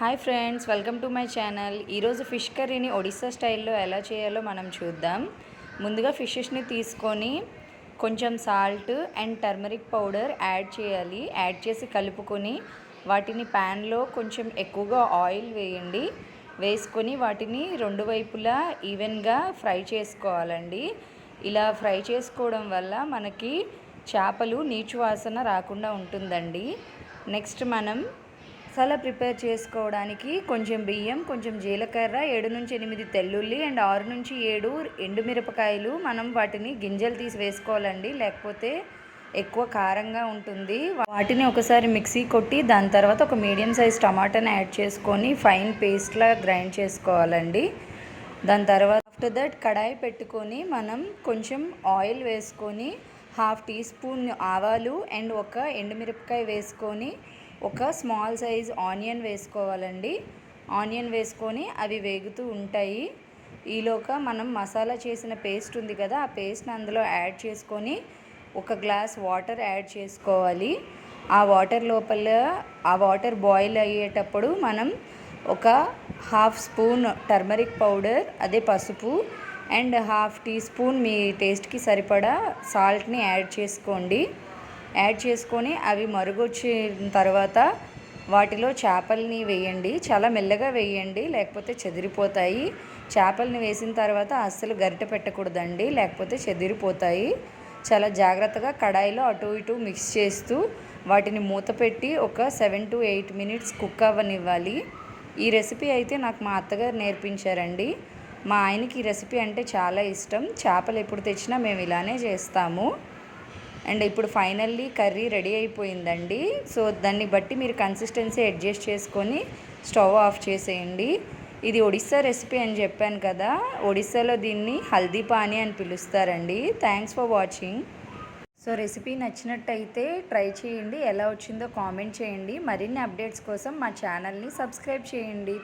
Hi friends welcome to my channel. ఈరోజు fish కర్రీని ఒడిస్సా స్టైల్లో ఎలా చేయాలో మనం చూద్దాం. ముందుగా ఫిషెస్ని తీసుకొని కొంచెం salt and turmeric powder add చేయాలి. యాడ్ చేసి కలుపుకొని వాటిని ప్యాన్లో కొంచెం ఎక్కువగా ఆయిల్ వేయండి. వేసుకొని వాటిని రెండు వైపులా ఈవెన్గా ఫ్రై చేసుకోవాలండి. ఇలా ఫ్రై చేసుకోవడం వల్ల మనకి చేపలు నీచు వాసన రాకుండా ఉంటుందండి. నెక్స్ట్ మనం మసాలా ప్రిపేర్ చేసుకోవడానికి కొంచెం బియ్యం కొంచెం జీలకర్ర ఏడు నుంచి ఎనిమిది తెల్లుల్లి అండ్ ఆరు నుంచి ఏడు ఎండుమిరపకాయలు. మనం వాటిని గింజలు తీసి వేసుకోవాలండి. లేకపోతే ఎక్కువ కారంగా ఉంటుంది. వాటిని ఒకసారి మిక్సీ కొట్టి దాని తర్వాత ఒక మీడియం సైజ్ టమాటాని యాడ్ చేసుకొని ఫైన్ పేస్ట్లా గ్రైండ్ చేసుకోవాలండి. దాని తర్వాత ఆఫ్టర్ దట్ కడాయి పెట్టుకొని మనం కొంచెం ఆయిల్ వేసుకొని హాఫ్ టీ స్పూన్ ఆవాలు అండ్ ఒక ఎండుమిరపకాయ వేసుకొని ఒక స్మాల్ సైజ్ ఆనియన్ వేసుకోవాలండి. ఆనియన్ వేసుకొని అవి వేగుతూ ఉంటాయి. ఈలోగా మనం మసాలా చేసిన పేస్ట్ ఉంది కదా ఆ పేస్ట్ని అందులో యాడ్ చేసుకొని ఒక గ్లాస్ వాటర్ యాడ్ చేసుకోవాలి. ఆ వాటర్ లోపల ఆ వాటర్ బాయిల్ అయ్యేటప్పుడు మనం ఒక హాఫ్ స్పూన్ టర్మరిక్ పౌడర్ అదే పసుపు అండ్ హాఫ్ టీ స్పూన్ మీ టేస్ట్కి సరిపడా సాల్ట్ని యాడ్ చేసుకోండి. యాడ్ చేసుకొని అవి మరుగొచ్చిన తర్వాత వాటిలో చేపల్ని వేయండి. చాలా మెల్లగా వేయండి. లేకపోతే చెదిరిపోతాయి. చేపల్ని వేసిన తర్వాత అస్సలు గరిట పెట్టకూడదండి. లేకపోతే చెదిరిపోతాయి. చాలా జాగ్రత్తగా కడాయిలో అటు ఇటు మిక్స్ చేస్తూ వాటిని మూత పెట్టి ఒక seven to eight minutes cook అవ్వనివ్వాలి. ఈ రెసిపీ అయితే నాకు మా అత్తగారు నేర్పించారండి. మా ఆయనకి ఈ రెసిపీ అంటే చాలా ఇష్టం. చేపలు ఎప్పుడు తెచ్చినా మేము ఇలానే చేస్తాము. అండ్ ఇప్పుడు ఫైనల్లీ కర్రీ రెడీ అయిపోయిందండి. సో దాన్ని బట్టి మీరు కన్సిస్టెన్సీ అడ్జస్ట్ చేసుకొని స్టవ్ ఆఫ్ చేసేయండి. ఇది ఒడిస్సా రెసిపీ అని చెప్పాను కదా ఒడిస్సాలో దీన్ని హల్దీ పానీ అని పిలుస్తారండి. Thanks for watching. So recipe నచ్చినట్టయితే ట్రై చేయండి. ఎలా వచ్చిందో కామెంట్ చేయండి. మరిన్ని అప్డేట్స్ కోసం మా ఛానల్ని సబ్స్క్రైబ్ చేయండి.